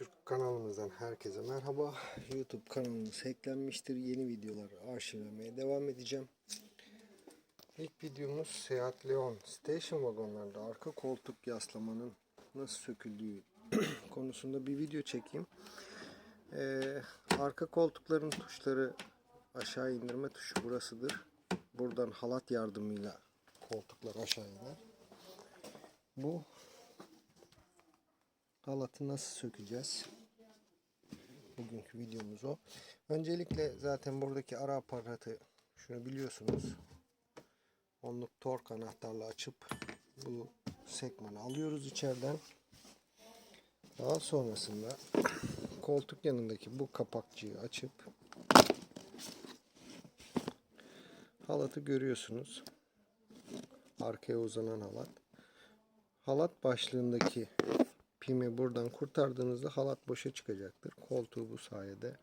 Türk kanalımızdan herkese merhaba. YouTube kanalımız hacklenmiştir. Yeni videolar arşivlemeye devam edeceğim. İlk videomuz Seat Leon Station vagonlarda arka koltuk yaslamanın nasıl söküldüğü konusunda bir video çekeyim. Ee, arka koltukların tuşları aşağı indirme tuşu burasıdır. Buradan halat yardımıyla koltuklar aşağı iner. Bu halatı nasıl sökeceğiz? Bugünkü videomuz o. Öncelikle zaten buradaki ara aparatı şunu biliyorsunuz. Onluk tork anahtarla açıp bu sekmanı alıyoruz içeriden. Daha sonrasında koltuk yanındaki bu kapakçığı açıp halatı görüyorsunuz. Arkaya uzanan halat. Halat başlığındaki pimi buradan kurtardığınızda halat boşa çıkacaktır. Koltuğu bu sayede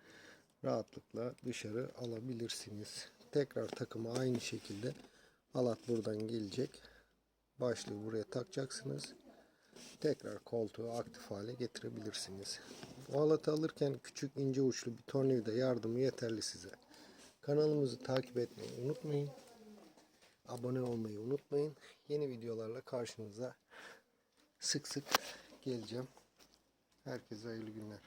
rahatlıkla dışarı alabilirsiniz. Tekrar takımı aynı şekilde halat buradan gelecek. Başlığı buraya takacaksınız. Tekrar koltuğu aktif hale getirebilirsiniz. Bu halatı alırken küçük ince uçlu bir tornavida yardımı yeterli size. Kanalımızı takip etmeyi unutmayın. Abone olmayı unutmayın. Yeni videolarla karşınıza sık sık geleceğim. Herkese hayırlı günler.